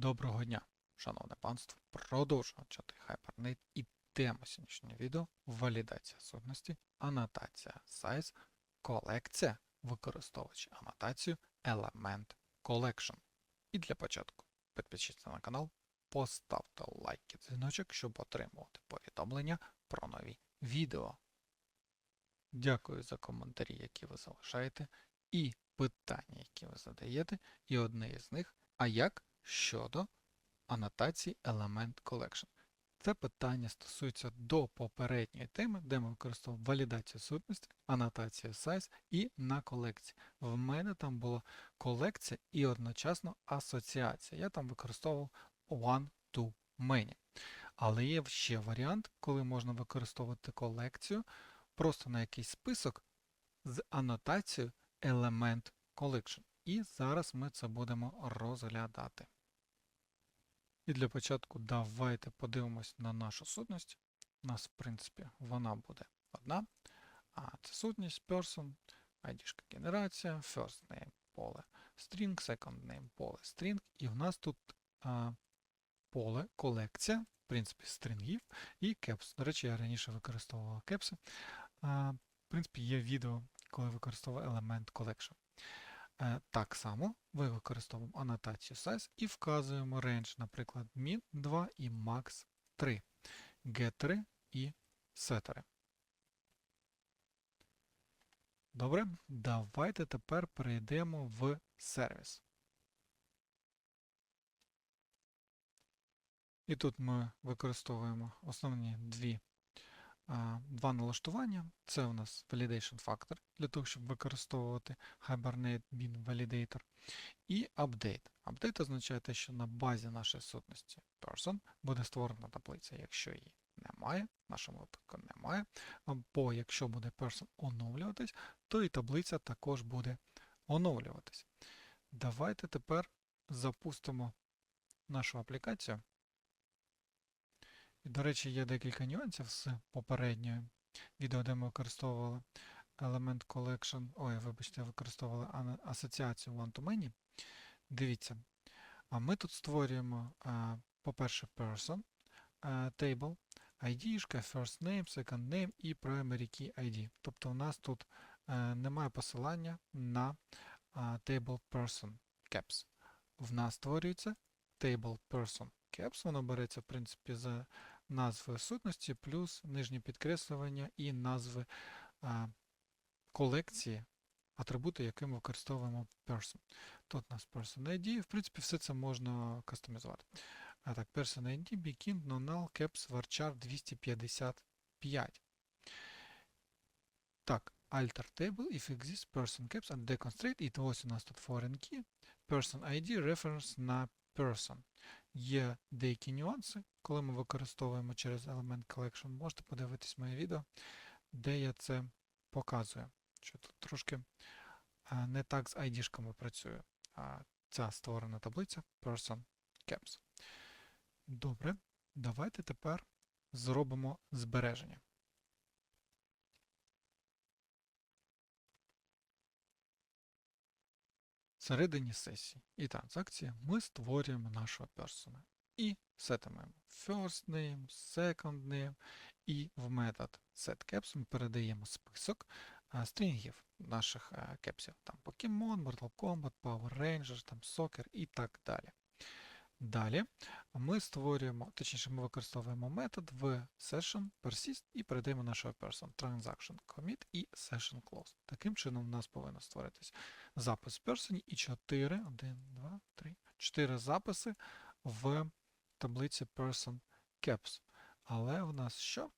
Доброго дня, шановне панство. Продовжуємо чати Hibernate і тема сьогоднішнього відео валідація сутності, анотація size, колекція, використовуючи анотацію Element Collection. І для початку підпишіться на канал, поставте лайк і дзвіночок, щоб отримувати повідомлення про нові відео. Дякую за коментарі, які ви залишаєте, і питання, які ви задаєте, і одне із них, а як щодо анотації Element Collection. Це питання стосується до попередньої теми, де ми використовували валідацію сутності, анотацію size і на колекції. В мене там була колекція і одночасно асоціація. Я там використовував one to many. Але є ще варіант, коли можна використовувати колекцію просто на якийсь список з анотацією Element Collection. І зараз ми це будемо розглядати. І для початку давайте подивимось на нашу сутність. У нас, в принципі, вона буде одна. А це сутність person, ID генерація, first name поле string, second name поле string. І в нас тут а, поле колекція, в принципі, стрінгів і caps. До речі, я раніше використовував кепси. А, в принципі, є відео, коли використовував елемент collection. Е, Так само ми використовуємо анотацію size і вказуємо range, наприклад, min 2 і max 3, get3 і setters. Добре, давайте тепер перейдемо в сервіс. І тут ми використовуємо основні дві Два налаштування. Це у нас Validation Factor для того, щоб використовувати Hibernate Bin Validator. І Update. Update означає те, що на базі нашої сутності person буде створена таблиця, якщо її немає, в нашому випадку немає. Або якщо буде person оновлюватись, то і таблиця також буде оновлюватись. Давайте тепер запустимо нашу аплікацію. І, до речі, є декілька нюансів з попередньої відео, де ми використовували Element Collection. Ой, вибачте, використовували асоціацію One-to-Many. Дивіться. А ми тут створюємо, по-перше, person table, ID, first name, second name і primary key ID. Тобто у нас тут е, немає посилання на table person caps. В нас створюється table person caps, воно береться, в принципі, за назви сутності, плюс нижнє підкреслювання і назви а, колекції, атрибути, які ми використовуємо person. Тут у нас person ID, в принципі, все це можна кастомізувати. А так, person ID, begin, null, caps, varchar 255. Так, alter table, if exists person caps and deconstruct, і ось у нас тут foreign key, person ID, reference на person. Є деякі нюанси, коли ми використовуємо через Element Collection. Можете подивитись моє відео, де я це показую. Що тут трошки не так з ID-шками працює. Ця створена таблиця Person Caps. Добре, давайте тепер зробимо збереження. Всередині сесії і транзакції ми створюємо нашого персона і сетимемо first name, second name, і в метод setCaps ми передаємо список стрінгів наших а, кепсів. Там Pokemon, Mortal Kombat, Power Rangers, там Soccer і так далі. Далі ми створюємо, точніше, ми використовуємо метод в session persist і передаємо нашого person transaction commit і session close. Таким чином, у нас повинно створитись запис person і 4, 1, 2, 3, 4 записи в таблиці person caps. Але в нас що?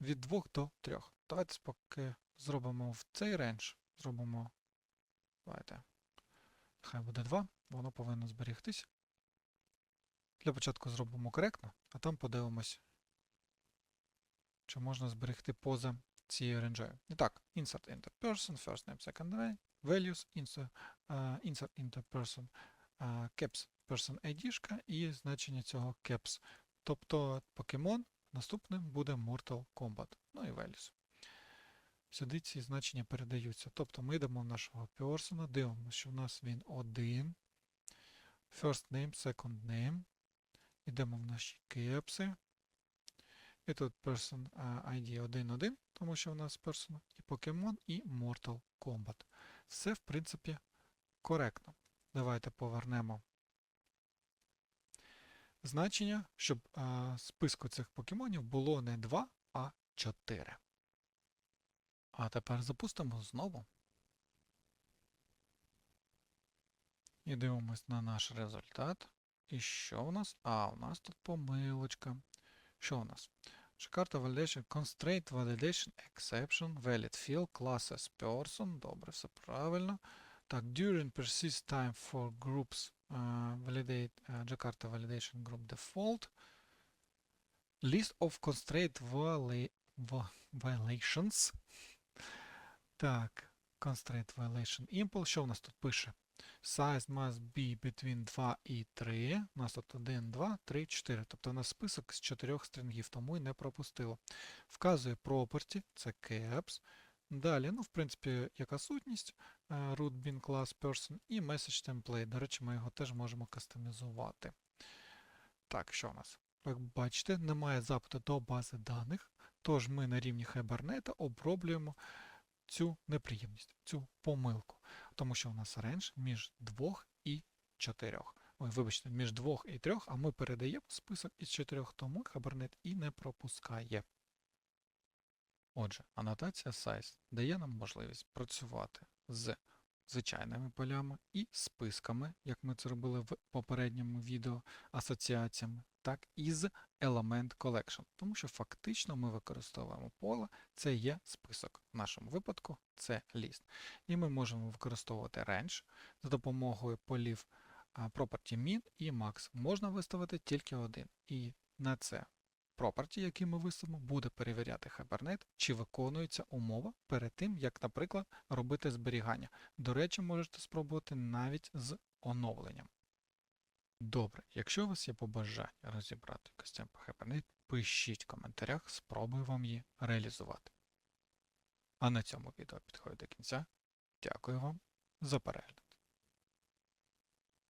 Від 2 до 3. Давайте поки зробимо в цей рейндж. Зробимо. Давайте. Хай буде 2, воно повинно зберігтись. Для початку зробимо коректно, а там подивимось, чи можна зберегти поза цією ренджею. І так, insert into person, first name, second name, values, insert, uh, insert into person, uh, caps person ID і значення цього caps. Тобто покемон наступним буде Mortal Kombat. Ну і values. Сюди ці значення передаються. Тобто ми йдемо в нашого person, дивимося, що в нас він один. first name, second name. Йдемо в наші кепси. І тут person ID 1.1, тому що у нас person і Pokemon, і Mortal Kombat. Все, в принципі, коректно. Давайте повернемо значення, щоб а, списку цих покемонів було не 2, а 4. А тепер запустимо знову. І дивимось на наш результат. І що у нас? А, у нас тут помилочка. Що у нас? Карта Validation Constraint Validation Exception Valid Field Class as Person. Добре, все правильно. Так, during persist time for groups uh, validate uh, Jakarta Validation Group Default. List of constraint viola- violations. Так, constraint violation impl. Що у нас тут пише? Size must be between 2 і 3. У нас тут 1, 2, 3, 4. Тобто у нас список з 4 стрингів, тому і не пропустило. Вказує property, це caps. Далі, ну, в принципі, яка сутність, е, root bin class person і message template. До речі, ми його теж можемо кастомізувати. Так, що у нас? Як бачите, немає запиту до бази даних, тож ми на рівні Hibernate оброблюємо цю неприємність, цю помилку. Тому що у нас рендж між 2 і 4. Ой, вибачте, між 2 і 3, а ми передаємо список із 4, тому Хабернет і не пропускає. Отже, анотація size дає нам можливість працювати з звичайними полями і списками, як ми це робили в попередньому відео, асоціаціями, так і з Element Collection, тому що фактично ми використовуємо поле, це є список. В нашому випадку це ліст. І ми можемо використовувати range за допомогою полів property min і max. Можна виставити тільки один. І на це property, який ми виставимо, буде перевіряти Hibernate, чи виконується умова перед тим, як, наприклад, робити зберігання. До речі, можете спробувати навіть з оновленням. Добре, якщо у вас є побажання розібрати костюм по Hibernate, пишіть в коментарях, спробую вам її реалізувати. А на цьому відео підходить до кінця. Дякую вам за перегляд.